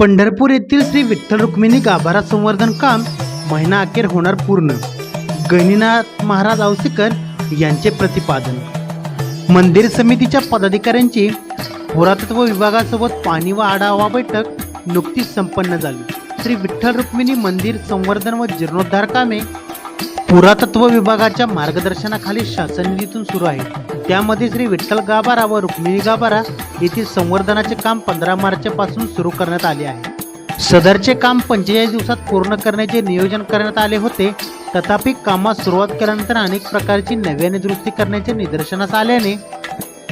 पंढरपूर येथील श्री विठ्ठल रुक्मिणी गाभारा संवर्धन काम महिना अखेर होणार पूर्ण. गणिनाथ महाराज औसेकर यांचे प्रतिपादन. मंदिर समितीच्या पदाधिकाऱ्यांची पुरातत्व विभागासोबत पाणी व आढावा बैठक नुकतीच संपन्न झाली. श्री विठ्ठल रुक्मिणी मंदिर संवर्धन व जीर्णोद्धार कामे पुरातत्व विभागाच्या मार्गदर्शनाखाली शासन निधीतून सुरू आहेत. त्यामध्ये श्री विठ्ठल गाभारा व रुक्मिणी गाभारा येथील संवर्धनाचे काम पंधरा मार्चपासून सुरू करण्यात आले आहे. सदरचे काम पंचेचाळीस दिवसात पूर्ण करण्याचे नियोजन करण्यात आले होते. तथापि कामास सुरुवात केल्यानंतर अनेक प्रकारची नव्याने दुरुस्ती करण्याचे निदर्शनास आल्याने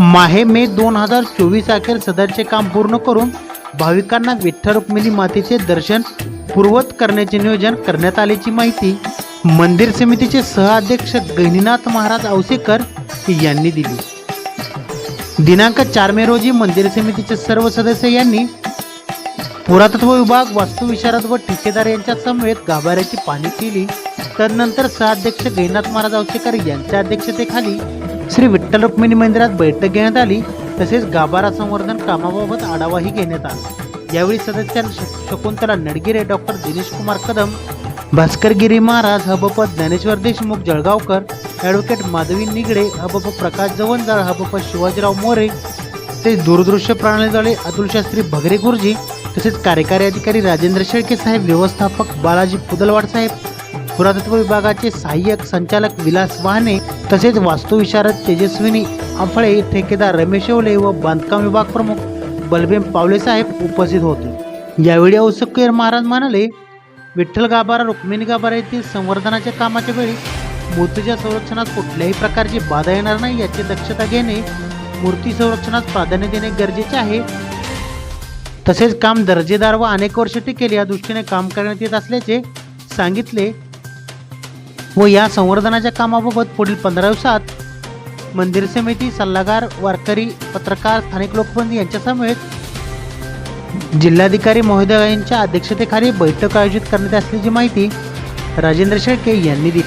माहे मे दोन हजार चोवीस अखेर सदरचे काम पूर्ण करून भाविकांना विठ्ठल रुक्मिणी मातेचे दर्शन पूर्वत करण्याचे नियोजन करण्यात आल्याची माहिती मंदिर समितीचे सहअध्यक्ष गहिनीनाथ महाराज औसेकर यांनी दिली. दिनांक चार मे रोजी मंदिर समितीचे सर्व सदस्य यांनी पुरातत्व विभाग वास्तुविशारद व ठेकेदार यांच्या समवेत गाभाऱ्याची पाहणी केली. तदनंतर सहाध्यक्ष गैनाथ महाराज औसेकर यांच्या अध्यक्षतेखाली श्री विठ्ठल रुक्मिणी मंदिरात बैठक घेण्यात आली. तसेच गाभारा संवर्धन कामाबाबत आढावाही घेण्यात आला. यावेळी सदस्यांनी शकुंतला नडगिरे डॉक्टर दिनेश कुमार कदम भास्कर गिरी महाराज हबपत ज्ञानेश्वर देशमुख जळगावकर ॲडव्होकेट माधवी निगडे हबप प्रकाश जवंजाळ हबप शिवाजीराव मोरे. ते दूरदृश्य प्रणालीद्वारे अतुल शास्त्री भगरे गुरुजी तसेच कार्यकारी अधिकारी राजेंद्र शेळके साहेब व्यवस्थापक बालाजी पुदलवाड साहेब पुरातत्व विभागाचे सहाय्यक संचालक विलास वाहने तसेच वास्तुविशारद तेजस्विनी आफळे ठेकेदार रमेश ओले व बांधकाम विभाग प्रमुख बलबेम पावले साहेब उपस्थित होते. यावेळी औसकेर महाराज म्हणाले विठ्ठल गाभारा रुक्मिणी गाभारा येथील संवर्धनाच्या कामाच्या वेळी मूर्तीच्या संरक्षणात कुठल्याही प्रकारची बाधा येणार नाही याची दक्षता घेणे मूर्ती संरक्षणास प्राधान्य देणे गरजेचे आहे. तसेच काम दर्जेदार व अनेक वर्ष टिकेल या दृष्टीने काम करण्यात येत असल्याचे सांगितले व या संवर्धनाच्या कामाबाबत पुढील पंधरा दिवसात मंदिर समिती सल्लागार वारकरी पत्रकार स्थानिक लोकप्रतिनिधी यांच्यासमवेत जिल्हाधिकारी महोदय यांच्या अध्यक्षतेखाली बैठक आयोजित करण्यात असल्याची माहिती राजेंद्र शेळके यांनी दिली.